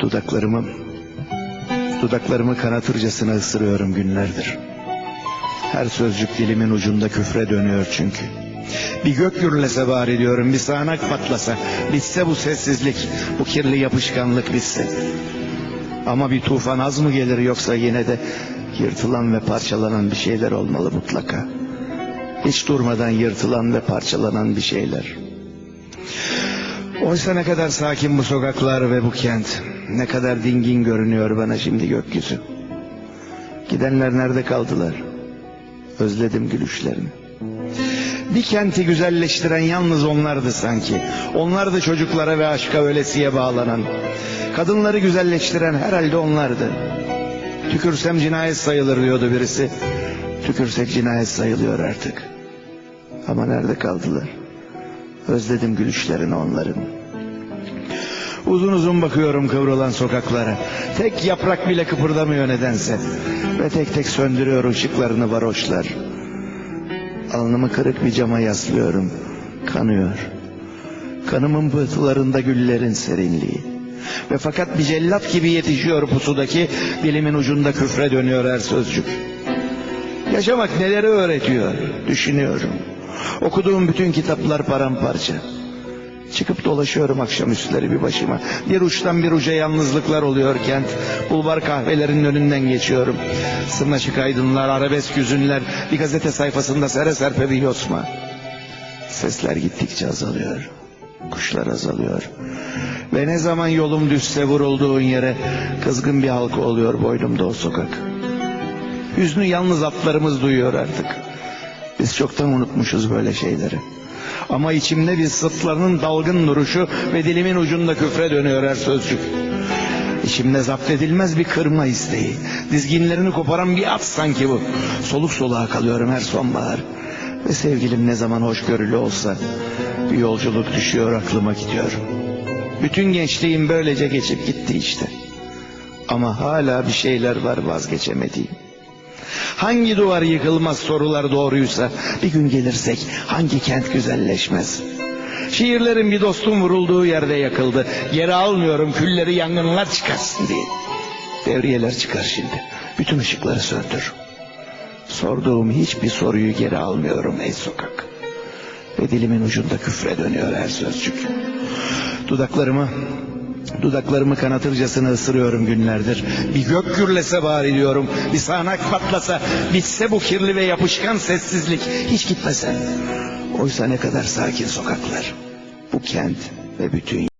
Dudaklarımı, dudaklarımı kanatırcasına ısırıyorum günlerdir. Her sözcük dilimin ucunda küfre dönüyor çünkü. Bir gök gürlese bari diyorum, bir sağanak patlasa. Bitse bu sessizlik, bu kirli yapışkanlık bitse. Ama bir tufan az mı gelir yoksa yine de yırtılan ve parçalanan bir şeyler olmalı mutlaka. Hiç durmadan yırtılan ve parçalanan bir şeyler. Oysa ne kadar sakin bu sokaklar ve bu kent. Ne kadar dingin görünüyor bana şimdi gökyüzü. Gidenler nerede kaldılar? Özledim gülüşlerini. Bir kenti güzelleştiren yalnız onlardı sanki. Onlardı çocuklara ve aşka ölesiye bağlanan. Kadınları güzelleştiren herhalde onlardı. Tükürsem cinayet sayılır diyordu birisi. Tükürsek cinayet sayılıyor artık. Ama nerede kaldılar? Özledim gülüşlerini onların. Uzun uzun bakıyorum kıvrılan sokaklara. Tek yaprak bile kıpırdamıyor nedense. Ve tek tek söndürüyor ışıklarını varoşlar. Alnımı kırık bir cama yaslıyorum. Kanıyor. Kanımın pıhtılarında güllerin serinliği. Ve fakat bir cellat gibi yetişiyor pusudaki dilimin ucunda küfre dönüyor her sözcük. Yaşamak neleri öğretiyor düşünüyorum. Okuduğum bütün kitaplar paramparça. Çıkıp dolaşıyorum akşamüstleri bir başıma. Bir uçtan bir uca yalnızlıklar oluyor kent. Bulvar kahvelerinin önünden geçiyorum. Sırnaşık aydınlar, arabesk yüzünler. Bir gazete sayfasında sere serpe bir yosma. Sesler gittikçe azalıyor. Kuşlar azalıyor. Ve ne zaman yolum düşse vurulduğun yere kızgın bir halka oluyor boynumda o sokak. Hüznü yalnız atlarımız duyuyor artık. Biz çoktan unutmuşuz böyle şeyleri. Ama içimde bir sırtlarının dalgın duruşu ve dilimin ucunda küfre dönüyor her sözcük. İçimde zapt edilmez bir kırma isteği. Dizginlerini koparan bir at sanki bu. Soluk soluğa kalıyorum her sonbahar. Ve sevgilim ne zaman hoşgörülü olsa bir yolculuk düşüyor aklıma gidiyor. Bütün gençliğim böylece geçip gitti işte. Ama hala bir şeyler var vazgeçemediğim. Hangi duvar yıkılmaz sorular doğruysa bir gün gelirsek hangi kent güzelleşmez? Şiirlerin bir dostum vurulduğu yerde yakıldı. Geri almıyorum külleri yangınlar çıkarsın diye. Devriyeler çıkar şimdi. Bütün ışıkları söndür. Sorduğum hiçbir soruyu geri almıyorum ey sokak. Ve dilimin ucunda küfre dönüyor her sözcük. Dudaklarımı Dudaklarımı kanatırcasına ısırıyorum günlerdir. Bir gök gürlese bari diyorum. Bir sağanak patlasa. Bitse bu kirli ve yapışkan sessizlik. Hiç gitmesen. Oysa ne kadar sakin sokaklar. Bu kent ve bütün